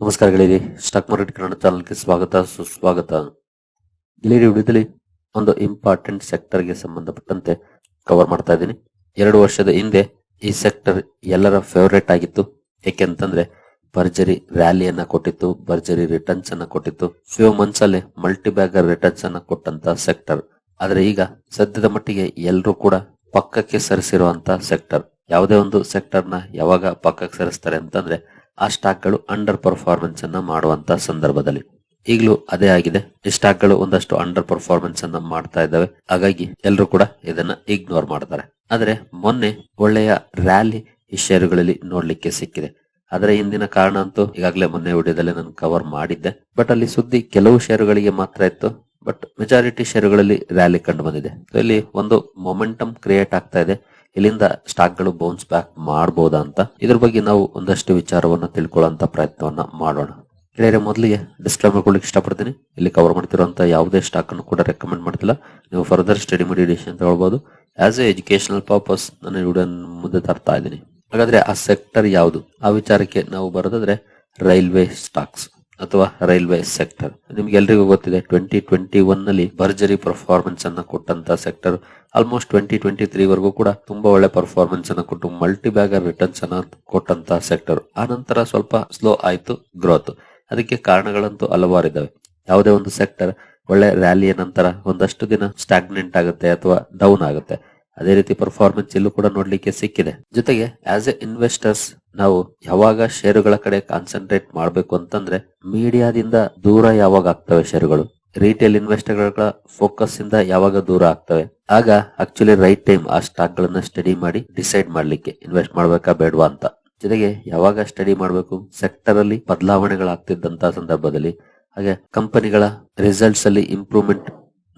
ನಮಸ್ಕಾರ ಗೆಳೆಯರಿ, stock market Kannada ಚಾನಲ್ಗೆ ಸ್ವಾಗತ, ಸುಸ್ವಾಗತ. ಗೆಳೆಯರಿ ವಿಡಿಯೋದಲ್ಲಿ ಒಂದು ಇಂಪಾರ್ಟೆಂಟ್ ಸೆಕ್ಟರ್ಗೆ ಸಂಬಂಧಪಟ್ಟಂತೆ ಕವರ್ ಮಾಡ್ತಾ ಇದ್ದೀನಿ. ಎರಡು ವರ್ಷದ ಹಿಂದೆ ಈ ಸೆಕ್ಟರ್ ಎಲ್ಲರ ಫೇವರೇಟ್ ಆಗಿತ್ತು. ಏಕೆಂತಂದ್ರೆ ಭರ್ಜರಿ ರ್ಯಾಲಿಯನ್ನ ಕೊಟ್ಟಿತ್ತು, ಭರ್ಜರಿ ರಿಟರ್ನ್ಸ್ ಅನ್ನ ಕೊಟ್ಟಿತ್ತು. ಫ್ಯೂ ಮಂತ್ಸ್ ಅಲ್ಲಿ ಮಲ್ಟಿ ಬ್ಯಾಗರ್ ರಿಟರ್ನ್ಸ್ ಅನ್ನ ಕೊಟ್ಟಂತ ಸೆಕ್ಟರ್ ಆದ್ರೆ ಈಗ ಸದ್ಯದ ಮಟ್ಟಿಗೆ ಎಲ್ಲರೂ ಕೂಡ ಪಕ್ಕಕ್ಕೆ ಸರಿಸಿರುವಂತ ಸೆಕ್ಟರ್ ಯಾವುದೇ ಒಂದು ಸೆಕ್ಟರ್ನ ಯಾವಾಗ ಪಕ್ಕಕ್ಕೆ ಸರಿಸ್ತಾರೆ ಅಂತಂದ್ರೆ ಆ ಸ್ಟಾಕ್ಗಳು ಅಂಡರ್ ಪರ್ಫಾರ್ಮೆನ್ಸ್ ಅನ್ನ ಮಾಡುವಂತ ಸಂದರ್ಭದಲ್ಲಿ. ಈಗಲೂ ಅದೇ ಆಗಿದೆ. ಈ ಸ್ಟಾಕ್ಗಳು ಒಂದಷ್ಟು ಅಂಡರ್ ಪರ್ಫಾರ್ಮೆನ್ಸ್ ಅನ್ನ ಮಾಡ್ತಾ ಇದ್ದಾವೆ. ಹಾಗಾಗಿ ಎಲ್ಲರೂ ಕೂಡ ಇದನ್ನ ಇಗ್ನೋರ್ ಮಾಡ್ತಾರೆ. ಆದರೆ ಮೊನ್ನೆ ಒಳ್ಳೆಯ ರ್ಯಾಲಿ ಈ ಶೇರುಗಳಲ್ಲಿ ನೋಡ್ಲಿಕ್ಕೆ ಸಿಕ್ಕಿದೆ. ಅದರ ಹಿಂದಿನ ಕಾರಣ ಅಂತೂ ಈಗಾಗಲೇ ಮೊನ್ನೆ ವಿಡಿಯೋದಲ್ಲಿ ನಾನು ಕವರ್ ಮಾಡಿದ್ದೆ. ಬಟ್ ಅಲ್ಲಿ ಸುದ್ದಿ ಕೆಲವು ಷೇರುಗಳಿಗೆ ಮಾತ್ರ ಇತ್ತು. ಬಟ್ ಮೆಜಾರಿಟಿ ಷೇರುಗಳಲ್ಲಿ ರ್ಯಾಲಿ ಕಂಡು ಬಂದಿದೆ. ಇಲ್ಲಿ ಒಂದು ಮೊಮೆಂಟಮ್ ಕ್ರಿಯೇಟ್ ಆಗ್ತಾ ಇದೆ. ಇಲ್ಲಿಂದ ಸ್ಟಾಕ್ಗಳು ಬೌನ್ಸ್ ಬ್ಯಾಕ್ ಮಾಡಬಹುದಾ ಅಂತ ಇದ್ರ ಬಗ್ಗೆ ನಾವು ಒಂದಷ್ಟು ವಿಚಾರವನ್ನ ತಿಳ್ಕೊಳ್ಳುವಂತ ಪ್ರಯತ್ನವನ್ನ ಮಾಡೋಣ. ಗೆಳೆಯರೆ, ಮೊದಲಿಗೆ ಡಿಸ್ಕ್ಲೈಮರ್ ಕೊಡ್ಲಿಕ್ಕೆ ಇಷ್ಟಪಡ್ತೀನಿ. ಇಲ್ಲಿ ಕವರ್ ಮಾಡ್ತಿರುವಂತ ಯಾವುದೇ ಸ್ಟಾಕ್ ಅನ್ನು ಕೂಡ ರೆಕಮೆಂಡ್ ಮಾಡ್ತಿಲ್ಲ. ನೀವು ಫರ್ದರ್ ಸ್ಟಡಿ ಮಾಡಿ ತಗೊಳ್ಬಹುದು ಆಸ್ ಎ ಎಜುಕೇಶನಲ್ ಪರ್ಪಸ್ ನಾನು ವಿಡಿಯೋ ಮುಂದೆ ತರ್ತಾ ಇದ್ದೀನಿ. ಹಾಗಾದ್ರೆ ಆ ಸೆಕ್ಟರ್ ಯಾವುದು? ಆ ವಿಚಾರಕ್ಕೆ ನಾವು ಬರೋದಾದ್ರೆ ರೈಲ್ವೆ ಸ್ಟಾಕ್ಸ್. ಅಥವಾ ರೈಲ್ವೆ ಸೆಕ್ಟರ್. ನಿಮ್ಗೆ ಎಲ್ರಿಗೂ ಗೊತ್ತಿದೆ ಟ್ವೆಂಟಿ ಟ್ವೆಂಟಿ ಒನ್ನಲ್ಲಿ ಭರ್ಜರಿ ಪರ್ಫಾರ್ಮೆನ್ಸ್ ಅನ್ನ ಕೊಟ್ಟಂತ sector almost twenty twenty three ವರೆಗೂ ಕೂಡ ತುಂಬಾ ಒಳ್ಳೆ ಪರ್ಫಾರ್ಮೆನ್ಸ್ ಅನ್ನ ಕೊಟ್ಟು ಮಲ್ಟಿ ಬ್ಯಾಗರ್ ರಿಟರ್ನ್ಸ್ ಅನ್ನ ಕೊಟ್ಟಂತ ಸೆಕ್ಟರ್ ಆ ನಂತರ ಸ್ವಲ್ಪ ಸ್ಲೋ ಆಯ್ತು ಗ್ರೋತ್ ಅದಕ್ಕೆ ಕಾರಣಗಳಂತೂ ಹಲವಾರಿದ್ದಾವೆ ಯಾವುದೇ ಒಂದು ಸೆಕ್ಟರ್ ಒಳ್ಳೆ ರ್ಯಾಲಿಯ ನಂತರ ಒಂದಷ್ಟು ದಿನ ಸ್ಟಾಗ್ನೆಂಟ್ ಆಗುತ್ತೆ ಅಥವಾ ಡೌನ್ ಆಗುತ್ತೆ. ಅದೇ ರೀತಿ ಪರ್ಫಾರ್ಮೆನ್ಸ್ ಇಲ್ಲೂ ಕೂಡ ನೋಡ್ಲಿಕ್ಕೆ ಸಿಕ್ಕಿದೆ. ಜೊತೆಗೆ ಆಸ್ ಎ ಇನ್ವೆಸ್ಟರ್ಸ್ ನಾವು ಯಾವಾಗ ಷೇರುಗಳ ಕಡೆ ಕಾನ್ಸಂಟ್ರೇಟ್ ಮಾಡಬೇಕು ಅಂತಂದ್ರೆ ಮೀಡಿಯಾದಿಂದ ದೂರ ಯಾವಾಗ ಆಗ್ತವೆ ಷೇರುಗಳು? ರಿಟೇಲ್ ಇನ್ವೆಸ್ಟರ್ಗಳ ಫೋಕಸ್ ಇಂದ ಯಾವಾಗ ದೂರ ಆಗ್ತವೆ? ಆಗ ಆಕ್ಚುಲಿ ರೈಟ್ ಟೈಮ್ ಆ ಸ್ಟಾಕ್ ಗಳನ್ನ ಸ್ಟಡಿ ಮಾಡಿ ಡಿಸೈಡ್ ಮಾಡ್ಲಿಕ್ಕೆ ಇನ್ವೆಸ್ಟ್ ಮಾಡ್ಬೇಕಾ ಬೇಡವಾ ಅಂತ. ಜೊತೆಗೆ ಯಾವಾಗ ಸ್ಟಡಿ ಮಾಡಬೇಕು? ಸೆಕ್ಟರ್ ಅಲ್ಲಿ ಬದಲಾವಣೆಗಳಾಗ್ತಿದ್ದಂತ ಸಂದರ್ಭದಲ್ಲಿ. ಹಾಗೆ ಕಂಪನಿಗಳ ರಿಸಲ್ಟ್ಸ್ ಅಲ್ಲಿ ಇಂಪ್ರೂವ್ಮೆಂಟ್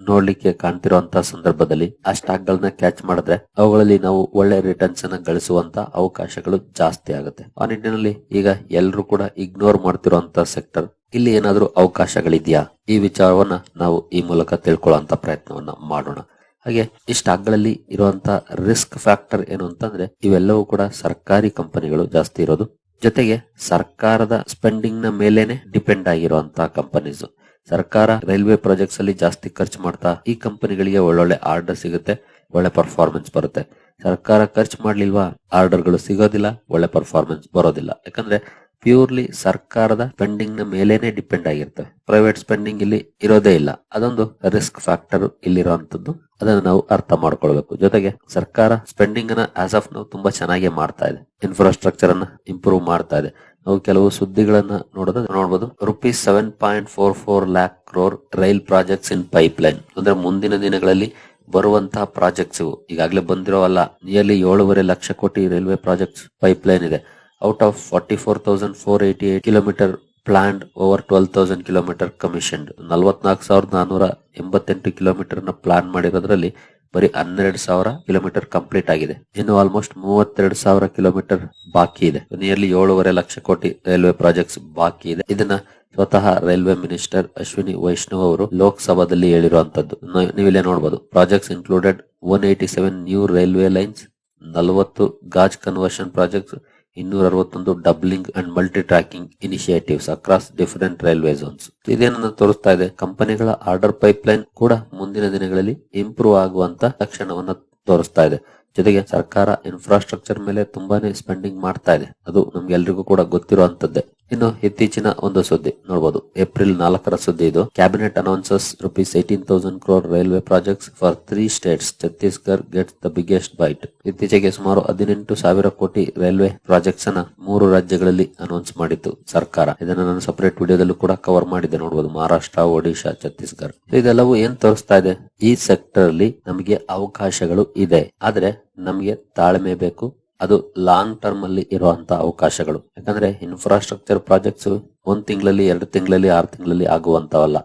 ನೋಡ್ಲಿಕ್ಕೆ ಕಾಣ್ತಿರುವಂತಹ ಸಂದರ್ಭದಲ್ಲಿ ಆ ಸ್ಟಾಕ್ ಗಳನ್ನ ಕ್ಯಾಚ್ ಮಾಡಿದ್ರೆ ಅವುಗಳಲ್ಲಿ ನಾವು ಒಳ್ಳೆ ರಿಟರ್ನ್ಸ್ ಅನ್ನ ಗಳಿಸುವಂತ ಅವಕಾಶಗಳು ಜಾಸ್ತಿ ಆಗುತ್ತೆ. ಆ ನಿಟ್ಟಿನಲ್ಲಿ ಈಗ ಎಲ್ಲರೂ ಕೂಡ ಇಗ್ನೋರ್ ಮಾಡ್ತಿರುವಂತ ಸೆಕ್ಟರ್ ಇಲ್ಲಿ ಏನಾದ್ರೂ ಅವಕಾಶಗಳಿದೆಯಾ? ಈ ವಿಚಾರವನ್ನ ನಾವು ಈ ಮೂಲಕ ತಿಳ್ಕೊಳ್ಳುವಂತ ಪ್ರಯತ್ನವನ್ನ ಮಾಡೋಣ. ಹಾಗೆ ಈ ಸ್ಟಾಕ್ಗಳಲ್ಲಿ ಇರುವಂತ ರಿಸ್ಕ್ ಫ್ಯಾಕ್ಟರ್ ಏನು ಅಂತಂದ್ರೆ ಇವೆಲ್ಲವೂ ಕೂಡ ಸರ್ಕಾರಿ ಕಂಪನಿಗಳು ಜಾಸ್ತಿ ಇರೋದು. ಜೊತೆಗೆ ಸರ್ಕಾರದ ಸ್ಪೆಂಡಿಂಗ್ನ ಮೇಲೇನೆ ಡಿಪೆಂಡ್ ಆಗಿರುವಂತಹ ಕಂಪನೀಸ್ ಸರ್ಕಾರ ರೈಲ್ವೆ ಪ್ರಾಜೆಕ್ಟ್ಸ್ ಅಲ್ಲಿ ಜಾಸ್ತಿ ಖರ್ಚು ಮಾಡ್ತಾ ಈ ಕಂಪನಿಗಳಿಗೆ ಒಳ್ಳೊಳ್ಳೆ ಆರ್ಡರ್ ಸಿಗುತ್ತೆ, ಒಳ್ಳೆ ಪರ್ಫಾರ್ಮೆನ್ಸ್ ಬರುತ್ತೆ. ಸರ್ಕಾರ ಖರ್ಚು ಮಾಡ್ಲಿಲ್ವಾ? ಆರ್ಡರ್ಗಳು ಸಿಗೋದಿಲ್ಲ, ಒಳ್ಳೆ ಪರ್ಫಾರ್ಮೆನ್ಸ್ ಬರೋದಿಲ್ಲ. ಯಾಕಂದ್ರೆ ಪ್ಯೂರ್ಲಿ ಸರ್ಕಾರದ ಸ್ಪೆಂಡಿಂಗ್ನ ಮೇಲೇನೆ ಡಿಪೆಂಡ್ ಆಗಿರ್ತವೆ. ಪ್ರೈವೇಟ್ ಸ್ಪೆಂಡಿಂಗ್ ಇಲ್ಲಿ ಇರೋದೇ ಇಲ್ಲ. ಅದೊಂದು ರಿಸ್ಕ್ ಫ್ಯಾಕ್ಟರ್ ಇಲ್ಲಿರುವಂತದ್ದು ಅದನ್ನು ನಾವು ಅರ್ಥ ಮಾಡ್ಕೊಳ್ಬೇಕು. ಜೊತೆಗೆ ಸರ್ಕಾರ ಸ್ಪೆಂಡಿಂಗ್ನ ಆಸ್ ಆಫ್ ನಾವು ತುಂಬಾ ಚೆನ್ನಾಗಿ ಮಾಡ್ತಾ ಇದೆ. ಇನ್ಫ್ರಾಸ್ಟ್ರಕ್ಚರ್ ಅನ್ನ ಇಂಪ್ರೂವ್ ಮಾಡ್ತಾ ಇದೆ. ನಾವು ಕೆಲವು ಸುದ್ದಿಗಳನ್ನ ನೋಡೋದು ನೋಡಬಹುದು rupees seven point four four lakh crore rail projects in pipeline ಅಂದ್ರೆ ಮುಂದಿನ ದಿನಗಳಲ್ಲಿ ಬರುವಂತಹ ಪ್ರಾಜೆಕ್ಟ್ಸ್ ಇವು. ಈಗಾಗಲೇ ಬಂದಿರೋವಲ್ಲ ನಿಯರ್ಲಿ ಏಳುವರೆ ಲಕ್ಷ ಕೋಟಿ ರೈಲ್ವೆ ಪ್ರಾಜೆಕ್ಟ್ಸ್ ಪೈಪ್ ಲೈನ್ ಇದೆ. Out of forty four thousand four eighty eight kilometre planned over twelve thousand kilometre commissioned ನಲವತ್ನಾಲ್ಕು ಸಾವಿರದ ನಾನೂರ ಎಂಬತ್ತೆಂಟು ಕಿಲೋಮೀಟರ್ನ ಪ್ಲಾನ್ ಮಾಡಿರೋದ್ರಲ್ಲಿ ಬರೀ ಹನ್ನೆರಡು ಸಾವಿರ ಕಿಲೋಮೀಟರ್ ಕಂಪ್ಲೀಟ್ ಆಗಿದೆ. ಇನ್ನು ಆಲ್ಮೋಸ್ಟ್ ಮೂವತ್ತೆರಡು ಸಾವಿರ ಕಿಲೋಮೀಟರ್ ಬಾಕಿ ಇದೆ. ನಿಯರ್ಲಿ ಏಳುವರೆ ಲಕ್ಷ ಕೋಟಿ ರೈಲ್ವೆ ಪ್ರಾಜೆಕ್ಟ್ಸ್ ಬಾಕಿ ಇದೆ. ಇದನ್ನ ಸ್ವತಃ ರೈಲ್ವೆ ಮಿನಿಸ್ಟರ್ ಅಶ್ವಿನಿ ವೈಷ್ಣವ್ ಅವರು ಲೋಕಸಭಾದಲ್ಲಿ ಹೇಳಿರುವಂತದ್ದು. ನೀವಿಲ್ಲೇ ನೋಡಬಹುದು projects included one eighty seven new railway lines ನಲವತ್ತು ಗಾಜ್ ಕನ್ವರ್ಷನ್ ಪ್ರಾಜೆಕ್ಟ್ಸ್ ಇನ್ನೂರ ಅರವತ್ತೊಂದು doubling and multi tracking initiatives across different railway zones ಇದೇನನ್ನ ತೋರಿಸ್ತಾ ಇದೆ? ಕಂಪನಿಗಳ ಆರ್ಡರ್ ಪೈಪ್ ಲೈನ್ ಕೂಡ ಮುಂದಿನ ದಿನಗಳಲ್ಲಿ ಇಂಪ್ರೂವ್ ಆಗುವಂತ ಲಕ್ಷಣವನ್ನ ತೋರಿಸ್ತಾ ಇದೆ. ಜೊತೆಗೆ ಸರ್ಕಾರ ಇನ್ಫ್ರಾಸ್ಟ್ರಕ್ಚರ್ ಮೇಲೆ ತುಂಬಾನೇ ಸ್ಪೆಂಡಿಂಗ್ ಮಾಡ್ತಾ ಇದೆ. ಅದು ನಮ್ಗೆಲ್ರಿಗೂ ಕೂಡ ಗೊತ್ತಿರುವಂತದ್ದೇ. ಇನ್ನು ಇತ್ತೀಚಿನ ಒಂದು ಸುದ್ದಿ ನೋಡಬಹುದು ಏಪ್ರಿಲ್ ನಾಲ್ಕರ ಸುದ್ದಿ ಇದು. Cabinet announces rupees eighteen thousand crore railway projects for three states Chhattisgarh gets the biggest bite ಇತ್ತೀಚೆಗೆ ಸುಮಾರು ಹದಿನೆಂಟು ಸಾವಿರ ಕೋಟಿ ರೈಲ್ವೆ ಪ್ರಾಜೆಕ್ಟ್ಸ್ ಅನ್ನ ಮೂರು ರಾಜ್ಯಗಳಲ್ಲಿ ಅನೌನ್ಸ್ ಮಾಡಿತ್ತು ಸರ್ಕಾರ. ಇದನ್ನ ನಾನು ಸಪರೇಟ್ ವಿಡಿಯೋದಲ್ಲೂ ಕೂಡ ಕವರ್ ಮಾಡಿದೆ ನೋಡಬಹುದು ಮಹಾರಾಷ್ಟ್ರ ಒಡಿಶಾ ಛತ್ತೀಸ್ಗಢ ಇದೆಲ್ಲವೂ ಏನ್ ತೋರಿಸ್ತಾ ಇದೆ? ಈ ಸೆಕ್ಟರ್ ಅಲ್ಲಿ ನಮಗೆ ಅವಕಾಶಗಳು ಇದೆ. ಆದ್ರೆ ನಮಗೆ ತಾಳ್ಮೆ ಬೇಕು ಅದು ಲಾಂಗ್ ಟರ್ಮ್ ಅಲ್ಲಿ ಇರುವಂತಹ ಅವಕಾಶಗಳು. ಯಾಕಂದ್ರೆ ಇನ್ಫ್ರಾಸ್ಟ್ರಕ್ಚರ್ ಪ್ರಾಜೆಕ್ಟ್ಸ್ ಒಂದ್ ತಿಂಗಳಲ್ಲಿ, ಎರಡು ತಿಂಗಳಲ್ಲಿ, ಆರು ತಿಂಗಳಲ್ಲಿ ಆಗುವಂತವಲ್ಲ.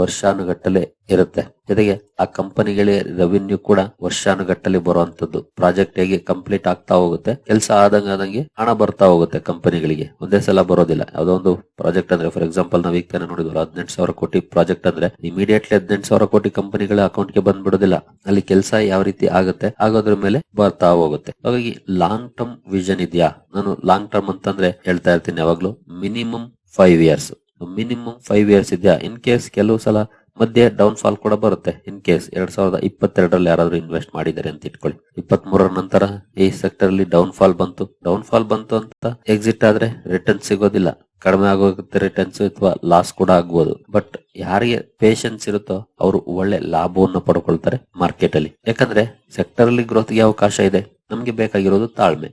ವರ್ಷಾನುಗಟ್ಟಲೆ ಇರುತ್ತೆ. ಜೊತೆಗೆ ಆ ಕಂಪನಿಗಳ ರೆವಿನ್ಯೂ ಕೂಡ ವರ್ಷಾನುಗಟ್ಟಲೆ ಬರುವಂತದ್ದು ಪ್ರಾಜೆಕ್ಟ್ ಹೇಗೆ ಕಂಪ್ಲೀಟ್ ಆಗ್ತಾ ಹೋಗುತ್ತೆ, ಕೆಲಸ ಆದಂಗ ಆದಂಗೆ ಹಣ ಬರ್ತಾ ಹೋಗುತ್ತೆ ಕಂಪನಿಗಳಿಗೆ. ಒಂದೇ ಸಲ ಬರೋದಿಲ್ಲ. ಯಾವ್ದೋ ಒಂದು ಪ್ರಾಜೆಕ್ಟ್ ಅಂದ್ರೆ ಫಾರ್ ಎಕ್ಸಾಂಪಲ್ ನಾವ್ ಈಗ ನೋಡಿದ್ರು ಹದಿನೆಂಟು ಸಾವಿರ ಕೋಟಿ ಪ್ರಾಜೆಕ್ಟ್ ಅಂದ್ರೆ ಇಮಿಡಿಯೇಟ್ಲಿ ಹದಿನೆಂಟು ಸಾವಿರ ಕೋಟಿ ಕಂಪನಿಗಳ ಅಕೌಂಟ್ಗೆ ಬಂದ್ಬಿಡೋದಿಲ್ಲ. ಅಲ್ಲಿ ಕೆಲಸ ಯಾವ ರೀತಿ ಆಗುತ್ತೆ, ಆಗೋದ್ರ ಮೇಲೆ ಬರ್ತಾ ಹೋಗುತ್ತೆ. ಹಾಗಾಗಿ ಲಾಂಗ್ ಟರ್ಮ್ ವಿಷನ್ ಇದೆಯಾ? ನಾನು ಲಾಂಗ್ ಟರ್ಮ್ ಅಂತಂದ್ರೆ ಹೇಳ್ತಾ ಇರ್ತೀನಿ ಯಾವಾಗ್ಲೂ minimum five years minimum five years ಇದೆಯಾ ಇನ್ ಕೇಸ್ ಕೆಲವು ಸಲ ಮಧ್ಯೆ ಡೌನ್ ಫಾಲ್ ಕೂಡ ಬರುತ್ತೆ. ಇನ್ ಕೇಸ್ ಎರಡ್ ಸಾವಿರದ ಇಪ್ಪತ್ತೆರಡರಲ್ಲಿ ಯಾರಾದ್ರೂ ಇನ್ವೆಸ್ಟ್ ಮಾಡಿದ್ದಾರೆ ಅಂತ ಇಟ್ಕೊಳ್ಳಿ. ಇಪ್ಪತ್ತ್ ಮೂರರ ನಂತರ ಈ ಸೆಕ್ಟರ್ ಅಲ್ಲಿ ಡೌನ್ ಫಾಲ್ ಬಂತು. ಡೌನ್ ಫಾಲ್ ಬಂತು ಅಂತ ಎಕ್ಸಿಟ್ ಆದ್ರೆ ರಿಟರ್ನ್ ಸಿಗೋದಿಲ್ಲ. ಕಡಿಮೆ ಆಗೋಗುತ್ತೆ ರಿಟರ್ನ್ಸ್ ಅಥವಾ ಲಾಸ್ ಕೂಡ ಆಗ್ಬೋದು. ಬಟ್ ಯಾರಿಗೆ ಪೇಷನ್ಸ್ ಇರುತ್ತೋ ಅವರು ಒಳ್ಳೆ ಲಾಭವನ್ನು ಪಡ್ಕೊಳ್ತಾರೆ ಮಾರ್ಕೆಟ್ ಅಲ್ಲಿ. ಯಾಕಂದ್ರೆ ಸೆಕ್ಟರ್ ಅಲ್ಲಿ ಗ್ರೋತ್ಗೆ ಅವಕಾಶ ಇದೆ. ನಮ್ಗೆ ಬೇಕಾಗಿರೋದು ತಾಳ್ಮೆ.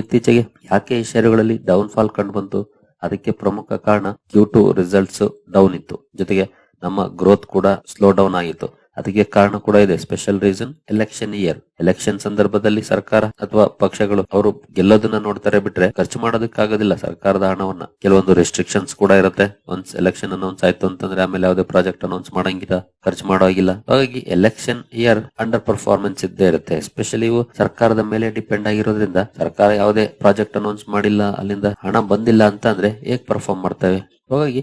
ಇತ್ತೀಚೆಗೆ ಯಾಕೆ ಈ ಶೇರುಗಳಲ್ಲಿ ಡೌನ್ ಫಾಲ್ ಕಂಡು ಬಂತು? ಅದಕ್ಕೆ ಪ್ರಮುಖ ಕಾರಣ ಕ್ಯೂ ಟು ರಿಸಲ್ಟ್ಸ್ ಡೌನ್ ಇತ್ತು. ಜೊತೆಗೆ ನಮ್ಮ ಗ್ರೋತ್ ಕೂಡ ಸ್ಲೋ ಡೌನ್ ಆಗಿತ್ತು. ಅದಕ್ಕೆ ಕಾರಣ ಕೂಡ ಇದೆ. Special reason election year election ಸಂದರ್ಭದಲ್ಲಿ ಸರ್ಕಾರ ಅಥವಾ ಪಕ್ಷಗಳು ಅವರು ಗೆಲ್ಲೋದನ್ನ ನೋಡ್ತಾರೆ ಬಿಟ್ರೆ ಖರ್ಚು ಮಾಡೋದಕ್ಕಾಗೋದಿಲ್ಲ. ಸರ್ಕಾರದ ಹಣವನ್ನ. ಕೆಲವೊಂದು ರೆಸ್ಟ್ರಿಕ್ಷನ್ಸ್ ಕೂಡ ಇರುತ್ತೆ. ಒನ್ಸ್ ಎಲೆಕ್ಷನ್ ಅನೌನ್ಸ್ ಆಯ್ತು ಅಂತಂದ್ರೆ ಆಮೇಲೆ ಯಾವುದೇ ಪ್ರಾಜೆಕ್ಟ್ ಅನೌನ್ಸ್ ಮಾಡಂಗಿಲ್ಲ, ಖರ್ಚು ಮಾಡೋ ಹಾಗಿಲ್ಲ. ಹಾಗಾಗಿ ಎಲೆಕ್ಷನ್ ಇಯರ್ ಅಂಡರ್ ಪರ್ಫಾರ್ಮೆನ್ಸ್ ಇದ್ದೇ ಇರುತ್ತೆ. ಎಸ್ಪೆಷಲಿ ಇವು ಸರ್ಕಾರದ ಮೇಲೆ ಡಿಪೆಂಡ್ ಆಗಿರೋದ್ರಿಂದ ಸರ್ಕಾರ ಯಾವುದೇ ಪ್ರಾಜೆಕ್ಟ್ ಅನೌನ್ಸ್ ಮಾಡಿಲ್ಲ, ಅಲ್ಲಿಂದ ಹಣ ಬಂದಿಲ್ಲ ಅಂತ ಅಂದ್ರೆ ಹೇಗ್ ಪರ್ಫಾರ್ಮ್ ಮಾಡ್ತವೆ? ಹಾಗಾಗಿ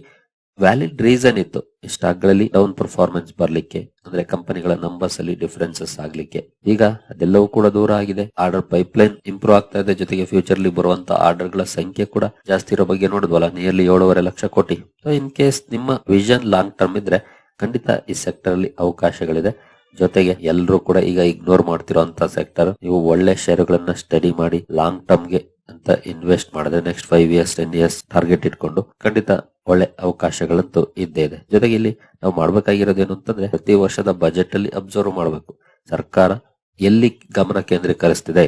ವ್ಯಾಲಿಡ್ ರೀಸನ್ ಇತ್ತು. ಸ್ಟಾಕ್ಗಳಲ್ಲಿ ಡೌನ್ ಪರ್ಫಾರ್ಮೆನ್ಸ್ ಬರ್ಲಿಕ್ಕೆ, ಅಂದ್ರೆ ಕಂಪನಿಗಳ ನಂಬರ್ಸ್ ಅಲ್ಲಿ ಡಿಫರೆನ್ಸಸ್ ಆಗ್ಲಿಕ್ಕೆ. ಈಗ ಅದೆಲ್ಲವೂ ಕೂಡ ದೂರ ಆಗಿದೆ. ಆರ್ಡರ್ ಪೈಪ್ಲೈನ್ ಇಂಪ್ರೂವ್ ಆಗ್ತಾ ಇದೆ. ಜೊತೆಗೆ ಫ್ಯೂಚರ್ ಅಲ್ಲಿ ಬರುವಂತ ಆರ್ಡರ್ಗಳ ಸಂಖ್ಯೆ ಕೂಡ ಜಾಸ್ತಿ ಇರೋ ಬಗ್ಗೆ ನೋಡಿದ್ವಲ್ಲ ನಿಯರ್ಲಿ ಏಳುವರೆ ಲಕ್ಷ ಕೋಟಿ. ಇನ್ ಕೇಸ್ ನಿಮ್ಮ ವಿಷನ್ ಲಾಂಗ್ ಟರ್ಮ್ ಇದ್ರೆ ಖಂಡಿತ ಈ ಸೆಕ್ಟರ್ ಅಲ್ಲಿ ಅವಕಾಶಗಳಿದೆ. ಜೊತೆಗೆ ಎಲ್ಲರೂ ಕೂಡ ಈಗ ಇಗ್ನೋರ್ ಮಾಡ್ತಿರೋ ಸೆಕ್ಟರ್ ನೀವು ಒಳ್ಳೆ ಷೇರುಗಳನ್ನ ಸ್ಟಡಿ ಮಾಡಿ ಲಾಂಗ್ ಟರ್ಮ್ಗೆ ಅಂತ ಇನ್ವೆಸ್ಟ್ ಮಾಡಿದ್ರೆ next five years ten years target ಇಟ್ಕೊಂಡು ಖಂಡಿತ ಒಳ್ಳೆ ಅವಕಾಶಗಳಂತೂ ಇದ್ದೇ ಇದೆ. ಜೊತೆಗೆ ಇಲ್ಲಿ ನಾವು ಮಾಡ್ಬೇಕಾಗಿರೋದೇನು ಅಂತಂದ್ರೆ ಪ್ರತಿ ವರ್ಷದ ಬಜೆಟ್ ಅಲ್ಲಿ ಅಬ್ಸರ್ವ್ ಮಾಡಬೇಕು. ಸರ್ಕಾರ ಎಲ್ಲಿ ಗಮನ ಕೇಂದ್ರೀಕರಿಸ್ತಿದೆ?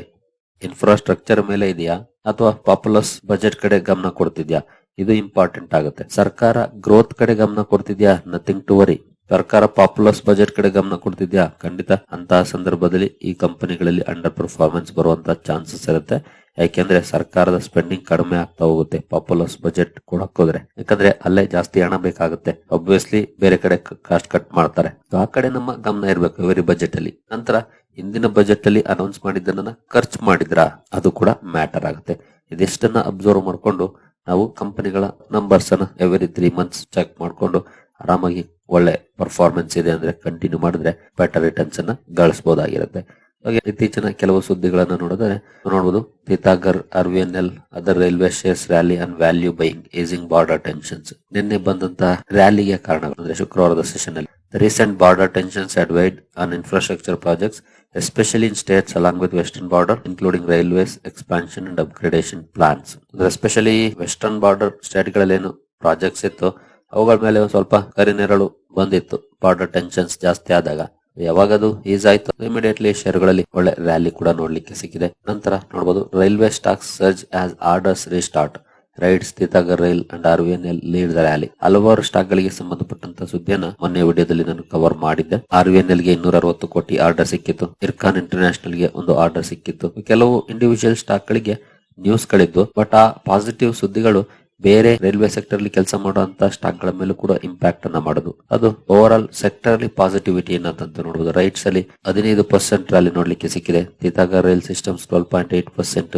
ಇನ್ಫ್ರಾಸ್ಟ್ರಕ್ಚರ್ ಮೇಲೆ ಇದೆಯಾ? ಅಥವಾ ಪಾಪ್ಯುಲರ್ಸ್ ಬಜೆಟ್ ಕಡೆ ಗಮನ ಕೊಡ್ತಿದ್ಯಾ? ಇದು ಇಂಪಾರ್ಟೆಂಟ್ ಆಗುತ್ತೆ. ಸರ್ಕಾರ ಗ್ರೋತ್ ಕಡೆ ಗಮನ ಕೊಡ್ತಿದ್ಯಾ? ನಥಿಂಗ್ ಟು ವರಿ ಸರ್ಕಾರ ಪಾಪ್ಯುಲರ್ಸ್ ಬಜೆಟ್ ಕಡೆ ಗಮನ ಕೊಡ್ತಿದ್ಯಾ? ಖಂಡಿತ. ಅಂತಹ ಸಂದರ್ಭದಲ್ಲಿ ಈ ಕಂಪನಿಗಳಲ್ಲಿ ಅಂಡರ್ ಪರ್ಫಾರ್ಮೆನ್ಸ್ ಬರುವಂತಹ ಚಾನ್ಸಸ್ ಇರುತ್ತೆ. ಯಾಕೆಂದ್ರೆ ಸರ್ಕಾರದ ಸ್ಪೆಂಡಿಂಗ್ ಕಡಿಮೆ ಆಗ್ತಾ ಹೋಗುತ್ತೆ. ಪಾಪ್ಯುಲರ್ಸ್ ಬಜೆಟ್ ಕೊಡಕ್ ಹೋದ್ರೆ ಯಾಕಂದ್ರೆ ಅಲ್ಲೇ ಜಾಸ್ತಿ ಹಣ ಬೇಕಾಗುತ್ತೆ. ಅಬ್ವಿಯಸ್ಲಿ ಬೇರೆ ಕಡೆ ಕಾಸ್ಟ್ ಕಟ್ ಮಾಡ್ತಾರೆ. ಆ ಕಡೆ ನಮ್ಮ ಗಮನ ಇರಬೇಕು ಎವರಿ ಬಜೆಟ್ ಅಲ್ಲಿ. ನಂತರ ಹಿಂದಿನ ಬಜೆಟ್ ಅಲ್ಲಿ ಅನೌನ್ಸ್ ಮಾಡಿದ್ದನ್ನ ಖರ್ಚು ಮಾಡಿದ್ರ? ಅದು ಕೂಡ ಮ್ಯಾಟರ್ ಆಗುತ್ತೆ. ಇದಿಷ್ಟನ್ನ ಅಬ್ಸರ್ವ್ ಮಾಡ್ಕೊಂಡು ನಾವು ಕಂಪನಿಗಳ ನಂಬರ್ಸ್ ಅನ್ನ ಎವ್ರಿ ತ್ರೀ ಮಂತ್ಸ್ ಚೆಕ್ ಮಾಡ್ಕೊಂಡು ಆರಾಮಾಗಿ ಒಳ್ಳೆ ಪರ್ಫಾರ್ಮೆನ್ಸ್ ಇದೆ ಅಂದ್ರೆ ಕಂಟಿನ್ಯೂ ಮಾಡಿದ್ರೆ ಬೆಟರ್ ರಿಟರ್ನ್ಸ್ ಅನ್ನ ಗಳಿಸಬಹುದಾಗಿರುತ್ತೆ ಹಾಗೆ ಇತ್ತೀಚಿನ ಕೆಲವು ಸುದ್ದಿಗಳನ್ನ ನೋಡಿದ್ರೆ ನೋಡಬಹುದು Titagarh R V N L other railway shares rally and value buying easing border tensions ನಿನ್ನೆ ಬಂದಂತಹ ರ್ಯಾಲಿಗೆ ಕಾರಣ ಅಂದ್ರೆ ಶುಕ್ರವಾರದ ಸೆಷನ್ ಅಲ್ಲಿ. Recent border tensions aided on infrastructure projects especially in states along with western border including railways expansion and upgradation plans especially western border state ಗಳಲ್ಲೇನು projects ಇತ್ತು ಅವುಗಳ ಮೇಲೆ ಸ್ವಲ್ಪ ಕರಿನೆರಳು ಬಂದಿತ್ತು. ಬಾರ್ಡರ್ ಟೆನ್ಷನ್ಸ್ ಜಾಸ್ತಿ ಆದಾಗ ಯಾವಾಗ ಅದು ಈಸ್ ಆಯ್ತು ಇಮಿಡಿಯೇಟ್ಲಿ ಶೇರ್ಗಳಲ್ಲಿ ಒಳ್ಳೆ ರ್ಯಾಲಿ ಕೂಡ ನೋಡ್ಲಿಕ್ಕೆ ಸಿಕ್ಕಿದೆ. ನಂತರ ನೋಡಬಹುದು railway stocks surge as orders restart RITES Titagarh rail and R L lead the rally ಹಲವಾರು ಸ್ಟಾಕ್ ಗಳಿಗೆ ಸಂಬಂಧಪಟ್ಟಂತ ಸುದ್ದಿಯನ್ನ ಮೊನ್ನೆ ವಿಡಿಯೋದಲ್ಲಿ ನಾನು ಕವರ್ ಮಾಡಿದ್ದೆ. ಆರ್ ಎಲ್ಗೆ ಇನ್ನೂರ ಅರವತ್ತು ಕೋಟಿ ಆರ್ಡರ್ ಸಿಕ್ಕಿತ್ತು. ಇರ್ಕಾನ್ ಇಂಟರ್ನ್ಯಾಷನಲ್ಗೆ ಒಂದು ಆರ್ಡರ್ ಸಿಕ್ಕಿತ್ತು. ಕೆಲವು ಇಂಡಿವಿಜುವಲ್ ಸ್ಟಾಕ್ ಗಳಿಗೆ ನ್ಯೂಸ್ ಗಳಿದ್ದು ಬಟ್ ಆ ಪಾಸಿಟಿವ್ ಸುದ್ದಿಗಳು ಬೇರೆ ರೈಲ್ವೆ ಸೆಕ್ಟರ್ ಅಲ್ಲಿ ಕೆಲಸ ಮಾಡುವಂತ ಸ್ಟಾಕ್ಗಳ ಮೇಲೂ ಕೂಡ ಇಂಪ್ಯಾಕ್ಟ್ ಅನ್ನ ಮಾಡೋದು. ಅದು ಓವರ್ ಆಲ್ ಸೆಕ್ಟರ್ ಅಲ್ಲಿ ಪಾಸಿಟಿವಿಟಿ ಏನಂತ ನೋಡಬಹುದು ರೈಟ್ಸ್ ಅಲ್ಲಿ ಹದಿನೈದು ಪರ್ಸೆಂಟ್ ರ್ಯಾಲಿ ನೋಡ್ಲಿಕ್ಕೆ ಸಿಕ್ಕಿದೆ. Titagarh rail systems twelve point eight percent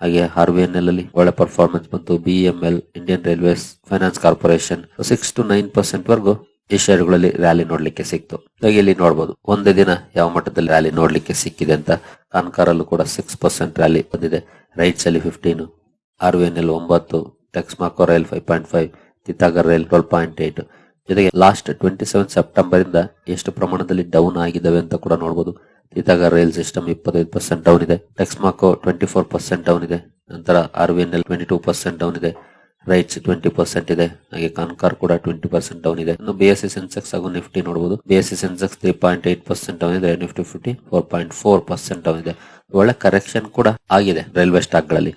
ಹಾಗೆ ಆರ್ಬಿಎನ್ ಎಲ್ ಅಲ್ಲಿ ಒಳ್ಳೆ ಪರ್ಫಾರ್ಮೆನ್ಸ್ ಬಂತು. BML Indian Railways Finance Corporation six to nine percent ವರೆಗೂ ಈ ಷೇರುಗಳಲ್ಲಿ ರ್ಯಾಲಿ ನೋಡ್ಲಿಕ್ಕೆ ಸಿಕ್ತು. ಇಲ್ಲಿ ನೋಡಬಹುದು ಒಂದೇ ದಿನ ಯಾವ ಮಟ್ಟದಲ್ಲಿ ರ್ಯಾಲಿ ನೋಡ್ಲಿಕ್ಕೆ ಸಿಕ್ಕಿದೆ ಅಂತ ಕಾನ್ಕಾರ್ ಅಲ್ಲೂ ಕೂಡ ಸಿಕ್ಸ್ ಪರ್ಸೆಂಟ್ ರ್ಯಾಲಿ ಬಂದಿದೆ. ರೈಟ್ಸ್ ಅಲ್ಲಿ fifteen R V N L ಒಂಬತ್ತು Texmaco rail five point five Titagarh rail twelve point eight ಜೊತೆಗೆ ಲಾಸ್ಟ್ ಟ್ವೆಂಟಿ ಸೆವೆನ್ ಸೆಪ್ಟೆಂಬರ್ ಇಂದ ಎಷ್ಟು ಪ್ರಮಾಣದಲ್ಲಿ ಡೌನ್ ಆಗಿದ್ದಾವೆ ಅಂತ ಕೂಡ ನೋಡಬಹುದು ತಿತ್ತಾಗರ್ ರೈಲ್ ಸಿಸ್ಟಮ್ ಇಪ್ಪತ್ತೈದು ಪರ್ಸೆಂಟ್ ಡೌನ್ ಇದೆ. Texmaco twenty four percent down ಇದೆ. ನಂತರ R V N L twenty two percent down ಇದೆ. ರೈಟ್ಸ್ ಟ್ವೆಂಟಿ ಪರ್ಸೆಂಟ್ ಇದೆ. ಹಾಗೆ ಕಾನ್ಕಾರ್ ಕೂಡ ಟ್ವೆಂಟಿ ಪರ್ಸೆಂಟ್ ಡೌನ್ ಇದೆ. ಬಿ ಎಸ್ ಸಿ ಸೆನ್ಸೆಕ್ಸ್ ಹಾಗೂ ನಿಫ್ಟಿ ನೋಡಬಹುದು B S C Sensex three point eight percent down ಇದೆ. Nifty fifty four point four percent down ಇದೆ. ಒಳ್ಳೆ ಕರೆಕ್ಷನ್ ಕೂಡ ಆಗಿದೆ ರೈಲ್ವೆ ಸ್ಟಾಕ್ಗಳಲ್ಲಿ.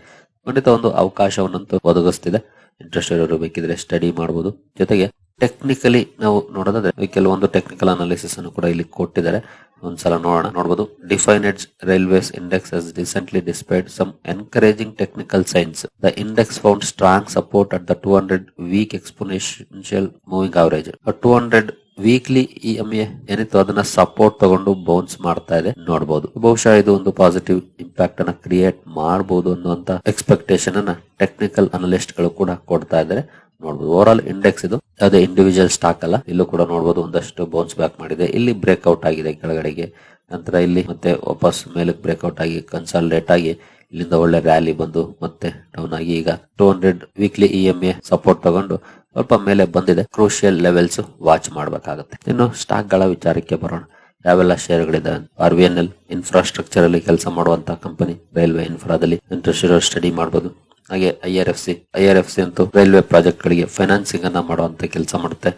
ಖಂಡಿತ ಒಂದು ಅವಕಾಶವನ್ನಂತೂ ಒದಗಿಸ್ತಿದೆ. ಇಂಟ್ರೆಸ್ಟ್ ಇರೋರು ಬೇಕಿದ್ರೆ ಸ್ಟಡಿ ಮಾಡಬಹುದು ಜೊತೆಗೆ ಟೆಕ್ನಿಕಲಿ ನಾವು ನೋಡೋದಾದ್ರೆ ಕೆಲವೊಂದು ಟೆಕ್ನಿಕಲ್ ಅನಾಲಿಸಿಸ್ ಅನ್ನು ಕೂಡ ಇಲ್ಲಿ ಕೊಟ್ಟಿದ್ದಾರೆ. ಒಂದ್ಸಲ ನೋಡೋಣ. ನೋಡಬಹುದು defined railways index has recently displayed some encouraging technical signs the index found strong support at the two hundred week exponential moving average two hundred weekly E M A ಏನಿತ್ತು ಅದನ್ನ support ತಗೊಂಡು ಬೌನ್ಸ್ ಮಾಡ್ತಾ ಇದೆ. ನೋಡಬಹುದು ಬಹುಶಃ ಇದು ಒಂದು positive impact ಅನ್ನ ಕ್ರಿಯೇಟ್ ಮಾಡಬಹುದು ಅನ್ನುವಂತ ಎಕ್ಸ್ಪೆಕ್ಟೇಷನ್ ಅನ್ನ ಟೆಕ್ನಿಕಲ್ ಅನಲಿಸ್ಟ್ಗಳು ಕೂಡ ಕೊಡ್ತಾ ಇದ್ದಾರೆ. ನೋಡಬಹುದು ಓವರ್ ಆಲ್ ಇಂಡೆಕ್ಸ್ ಇದು. ಯಾವುದೇ ಇಂಡಿವಿಜುವಲ್ ಸ್ಟಾಕ್ ಅಲ್ಲ. ಇಲ್ಲೂ ಕೂಡ ನೋಡಬಹುದು ಒಂದಷ್ಟು ಬೌನ್ಸ್ ಬ್ಯಾಕ್ ಮಾಡಿದೆ. ಇಲ್ಲಿ ಬ್ರೇಕ್ಔಟ್ ಆಗಿದೆ ಕೆಳಗಡೆಗೆ. ನಂತರ ಇಲ್ಲಿ ಮತ್ತೆ ವಾಪಸ್ ಮೇಲಕ್ಕೆ ಬ್ರೇಕ್ಔಟ್ ಆಗಿ ಕನ್ಸಾಲಿಡೇಟ್ ಆಗಿ ಇಲ್ಲಿಂದ ಒಳ್ಳೆ ರ್ಯಾಲಿ ಬಂದು ಮತ್ತೆ ಡೌನ್ ಆಗಿ ಈಗ two hundred weekly E M A support ತಗೊಂಡು ಸ್ವಲ್ಪ ಮೇಲೆ ಬಂದಿದೆ. ಕ್ರೂಷಿಯಲ್ ಲೆವೆಲ್ಸ್ ವಾಚ್ ಮಾಡಬೇಕಾಗುತ್ತೆ. ಇನ್ನು ಸ್ಟಾಕ್ಗಳ ವಿಚಾರಕ್ಕೆ ಬರೋಣ. ಯಾವೆಲ್ಲ ಶೇರ್ಗಳಿದೆ R V N L infrastructure ಅಲ್ಲಿ ಕೆಲಸ ಮಾಡುವಂತಹ ಕಂಪನಿ ರೈಲ್ವೆ ಇನ್ಫ್ರಾದಲ್ಲಿ ಇಂಟ್ರೆಸ್ಟ್ ಇರೋ ಸ್ಟಡಿ ಮಾಡಬಹುದು ಹಾಗೆ I R F C I R F C ಅಂತೂ ರೈಲ್ವೆ ಪ್ರಾಜೆಕ್ಟ್ ಗಳಿಗೆ ಫೈನಾನ್ಸಿಂಗ್ ಅನ್ನ ಮಾಡುವಂತ ಕೆಲಸ ಮಾಡುತ್ತೆ.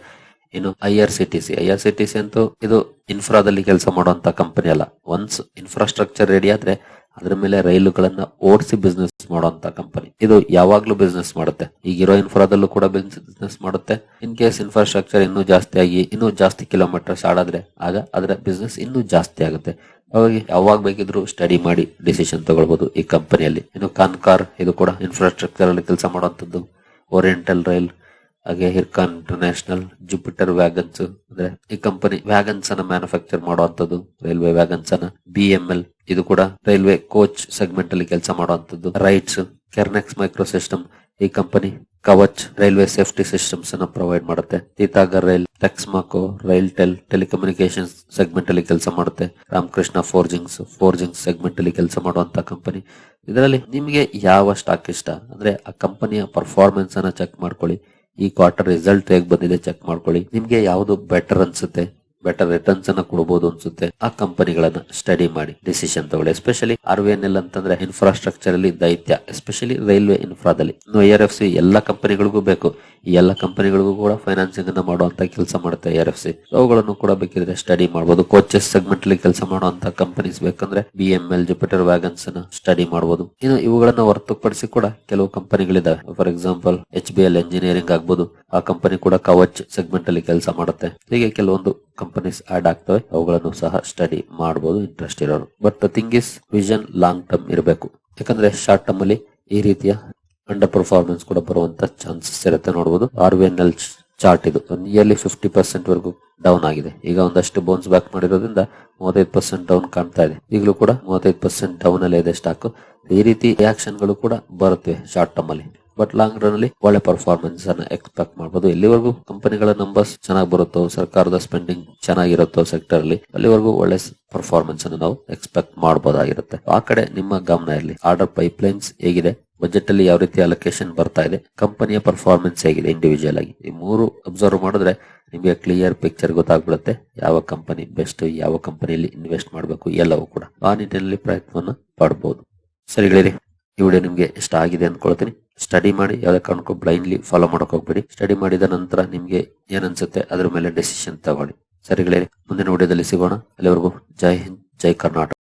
ಇನ್ನು I R C T C I R C T C ಅಂತೂ ಇದು ಇನ್ಫ್ರಾದಲ್ಲಿ ಕೆಲಸ ಮಾಡುವಂತ ಕಂಪನಿ ಅಲ್ಲ. ಒನ್ಸ್ ಇನ್ಫ್ರಾಸ್ಟ್ರಕ್ಚರ್ ರೆಡಿ ಆದ್ರೆ ಅದ್ರ ಮೇಲೆ ರೈಲುಗಳನ್ನ ಓಡಿಸಿ ಬಿಸ್ನೆಸ್ ಮಾಡುವಂತ ಕಂಪನಿ ಇದು ಯಾವಾಗ್ಲೂ ಬಿಸ್ನೆಸ್ ಮಾಡುತ್ತೆ. ಈಗಿರೋ ಇನ್ಫ್ರಾದಲ್ಲೂ ಕೂಡ ಬಿಸ್ನೆಸ್ ಮಾಡುತ್ತೆ. ಇನ್ ಕೇಸ್ ಇನ್ಫ್ರಾಸ್ಟ್ರಕ್ಚರ್ ಇನ್ನೂ ಜಾಸ್ತಿ ಆಗಿ, ಇನ್ನೂ ಜಾಸ್ತಿ ಕಿಲೋಮೀಟರ್ಸ್ ಆಡಾದ್ರೆ ಆಗ ಅದರ ಬಿಸ್ನೆಸ್ ಇನ್ನೂ ಜಾಸ್ತಿ ಆಗುತ್ತೆ. ಹಾಗಾಗಿ ಯಾವಾಗ ಬೇಕಿದ್ರು ಸ್ಟಡಿ ಮಾಡಿ ಡಿಸಿಷನ್ ತಗೊಳ್ಬಹುದು ಈ ಕಂಪನಿಯಲ್ಲಿ ಇನ್ನು ಕಾನ್ಕಾರ್ ಇದು ಕೂಡ ಇನ್ಫ್ರಾಸ್ಟ್ರಕ್ಚರ್ ಅಲ್ಲಿ ಕೆಲಸ ಮಾಡುವಂತದ್ದು ಓರಿಯೆಂಟಲ್ ರೈಲ್ ಹಾಗೆ ಹಿರ್ಕಾನ್ ಇಂಟರ್ನ್ಯಾಷನಲ್ ಜುಪಿಟರ್ ವ್ಯಾಗನ್ಸ್ ಅಂದ್ರೆ ಈ ಕಂಪನಿ ವ್ಯಾಗನ್ಸ್ ಅನ್ನ ಮ್ಯಾನುಫ್ಯಾಕ್ಚರ್ ಮಾಡುವಂತದ್ದು ರೈಲ್ವೆ ವ್ಯಾಗನ್ಸ್ ಅನ್ನ ಬಿ ಎಂ ಎಲ್ ಇದು ಕೂಡ ರೈಲ್ವೆ ಕೋಚ್ ಸೆಗ್ಮೆಂಟ್ ಅಲ್ಲಿ ಕೆಲಸ ಮಾಡುವಂತದ್ದು ರೈಟ್ಸ್ ಕೆರ್ನೆಕ್ಸ್ ಮೈಕ್ರೋ ಸಿಸ್ಟಮ್ ಈ company Kavach railway safety systems ಅನ್ನ ಪ್ರೊವೈಡ್ ಮಾಡುತ್ತೆ. Titagarh rail Texmaco RailTel telecommunication segment ಅಲ್ಲಿ ಕೆಲಸ ಮಾಡುತ್ತೆ. ರಾಮಕೃಷ್ಣ ಫೋರ್ಜಿಂಗ್ಸ್ ಫೋರ್ಜಿಂಗ್ಸ್ ಸೆಗ್ಮೆಂಟ್ ಅಲ್ಲಿ ಕೆಲಸ ಮಾಡುವಂತ ಕಂಪನಿ ಇದರಲ್ಲಿ ನಿಮಗೆ ಯಾವ ಸ್ಟಾಕ್ ಇಷ್ಟ? ಅಂದ್ರೆ ಆ ಕಂಪನಿಯ ಪರ್ಫಾರ್ಮೆನ್ಸ್ ಅನ್ನ ಚೆಕ್ ಮಾಡ್ಕೊಳ್ಳಿ. ಈ ಕ್ವಾರ್ಟರ್ ರಿಸಲ್ಟ್ ಹೇಗ್ ಬಂದಿದೆ ಚೆಕ್ ಮಾಡ್ಕೊಳ್ಳಿ. ನಿಮ್ಗೆ ಯಾವುದು ಬೆಟರ್ ಅನ್ಸುತ್ತೆ? ಬೆಟರ್ ರಿಟರ್ನ್ಸ್ ಅನ್ನ ಕೊಡಬಹುದು ಅನ್ಸುತ್ತೆ. ಆ ಕಂಪನಿಗಳನ್ನ ಸ್ಟಡಿ ಮಾಡಿ ಡಿಸಿಷನ್ ತಗೊಳ್ಳಿ. Especially R V N L ಅಂತಂದ್ರೆ ಇನ್ಫ್ರಾಸ್ಟ್ರಕ್ಚರ್ ಅಲ್ಲಿ ದೈತ್ಯ. ಎಸ್ಪೆಷಲಿ ರೈಲ್ವೆ ಇನ್ಫ್ರಾದಲ್ಲಿ ಇನ್ನು ಆರ್ ಎಫ್ ಸಿ ಎಲ್ಲಾ ಕಂಪನಿಗಳಿಗೂ ಬೇಕು. ಈ ಎಲ್ಲ ಕಂಪನಿಗಳಿಗೂ ಕೂಡ ಫೈನಾನ್ಸಿಂಗ್ ಅನ್ನ ಮಾಡುವಂತ ಕೆಲಸ ಮಾಡುತ್ತೆ ಆರ್ ಎಫ್ ಸಿ ಅವುಗಳನ್ನು ಕೂಡ ಬೇಕಿದ್ರೆ ಸ್ಟಡಿ ಮಾಡಬಹುದು ಕೋಚಸ್ ಸೆಗ್ಮೆಂಟ್ ಅಲ್ಲಿ ಕೆಲಸ ಮಾಡುವಂತ ಕಂಪನೀಸ್ ಬೇಕಂದ್ರೆ B M L Jupiter Wagons ಅನ್ನ ಸ್ಟಡಿ ಮಾಡಬಹುದು ಇನ್ನು ಇವುಗಳನ್ನ ಹೊರತುಪಡಿಸಿ ಕೂಡ ಕೆಲವು ಕಂಪನಿಗಳಿದಾವೆ. For example H B L engineering ಆಗ್ಬಹುದು ಆ ಕಂಪನಿ ಕೂಡ ಕವಚ್ ಸೆಗ್ಮೆಂಟ್ ಅಲ್ಲಿ ಕೆಲಸ ಮಾಡುತ್ತೆ. ಹೀಗೆ ಕೆಲವೊಂದು ಕಂಪನೀಸ್ ಆಡ್ ಆಗ್ತವೆ, ಅವುಗಳನ್ನು ಸಹ ಸ್ಟಡಿ ಮಾಡಬಹುದು ಇಂಟ್ರೆಸ್ಟ್ ಇರೋರು. But the thing is vision long term ಇರಬೇಕು. ಯಾಕಂದ್ರೆ ಶಾರ್ಟ್ ಟರ್ಮ್ ಅಲ್ಲಿ ಈ ರೀತಿಯ ಅಂಡರ್ ಪರ್ಫಾರ್ಮೆನ್ಸ್ ಕೂಡ ಬರುವಂತ ಚಾನ್ಸಸ್ ಇರುತ್ತೆ ನೋಡಬಹುದು R V N L chart ಇದು. ನಿಯರ್ಲಿ ಫಿಫ್ಟಿ ಪರ್ಸೆಂಟ್ ವರೆಗೂ ಡೌನ್ ಆಗಿದೆ. ಈಗ ಒಂದಷ್ಟು ಬೋನ್ಸ್ ಬ್ಯಾಕ್ ಮಾಡಿರೋದ್ರಿಂದ ಮೂವತ್ತೈದು ಪರ್ಸೆಂಟ್ ಡೌನ್ ಕಾಣ್ತಾ ಇದೆ. ಈಗಲೂ ಕೂಡ ಮೂವತ್ತೈದು ಪರ್ಸೆಂಟ್ ಡೌನ್ ಅಲ್ಲೇ ಇದೆ ಸ್ಟಾಕ್ ಈ ರೀತಿ ರಿಯಾಕ್ಷನ್ಗಳು ಕೂಡ ಬರುತ್ತೆ ಶಾರ್ಟ್ ಟರ್ಮ್ ಅಲ್ಲಿ. ಬಟ್ ಲಾಂಗ್ ರನ್ ಅಲ್ಲಿ ಒಳ್ಳೆ ಪರ್ಫಾರ್ಮೆನ್ಸ್ ಅನ್ನ ಎಕ್ಸ್ಪೆಕ್ಟ್ ಮಾಡಬಹುದು ಎಲ್ಲಿವರೆಗೂ ಕಂಪನಿಗಳ ನಂಬರ್ಸ್ ಚೆನ್ನಾಗಿ ಬರುತ್ತೋ, ಸರ್ಕಾರದ ಸ್ಪೆಂಡಿಂಗ್ ಚೆನ್ನಾಗಿರುತ್ತೋ ಸೆಕ್ಟರ್ ಅಲ್ಲಿ, ಅಲ್ಲಿವರೆಗೂ ಒಳ್ಳೆ ಪರ್ಫಾರ್ಮೆನ್ಸ್ ಅನ್ನು ನಾವು ಎಕ್ಸ್ಪೆಕ್ಟ್ ಮಾಡಬಹುದಾಗಿರುತ್ತೆ ಆ ಕಡೆ ನಿಮ್ಮ ಗಮನ ಇರಲಿ. ಆರ್ಡರ್ ಪೈಪ್ಲೈನ್ಸ್ ಹೇಗಿದೆ? ಬಜೆಟ್ ಅಲ್ಲಿ ಯಾವ ರೀತಿ ಅಲೊಕೇಶನ್ ಬರ್ತಾ ಇದೆ? ಕಂಪನಿಯ ಪರ್ಫಾರ್ಮೆನ್ಸ್ ಹೇಗಿದೆ ಇಂಡಿವಿಜುವಲ್ ಆಗಿ? ಈ ಮೂರು ಅಬ್ಸರ್ವ್ ಮಾಡಿದ್ರೆ ನಿಮಗೆ ಕ್ಲಿಯರ್ ಪಿಕ್ಚರ್ ಗೊತ್ತಾಗ್ಬಿಡುತ್ತೆ. ಯಾವ ಕಂಪನಿ ಬೆಸ್ಟ್ ಯಾವ ಕಂಪನಿಯಲ್ಲಿ ಇನ್ವೆಸ್ಟ್ ಮಾಡಬೇಕು ಎಲ್ಲವೂ ಕೂಡ. ಆ ನಿಟ್ಟಿನಲ್ಲಿ ಪ್ರಯತ್ನವನ್ನು ಪಡಬಹುದು ಸರಿ ಗೆಳೆಯರಿ ಈ ವಿಡಿಯೋ ನಿಮಗೆ ಇಷ್ಟ ಆಗಿದೆ ಅಂದ್ಕೊಳ್ತೀನಿ ಸ್ಟಡಿ ಮಾಡಿ, ಯಾವುದೇ ಕಾರಣಕ್ಕೂ ಬ್ಲೈಂಡ್ಲಿ ಫಾಲೋ ಮಾಡಕ್ ಹೋಗ್ಬೇಡಿ. ಸ್ಟಡಿ ಮಾಡಿದ ನಂತರ ನಿಮಗೆ ಏನ್ ಅನ್ಸುತ್ತೆ ಅದ್ರ ಮೇಲೆ ಡೆಸಿಷನ್ ತಗೊಳ್ಳಿ. ಸರಿಗಳೇ ಮುಂದಿನ ವಿಡಿಯೋದಲ್ಲಿ ಸಿಗೋಣ. ಅಲ್ಲಿವರೆಗೂ ಜೈ ಹಿಂದ್, ಜೈ ಕರ್ನಾಟಕ.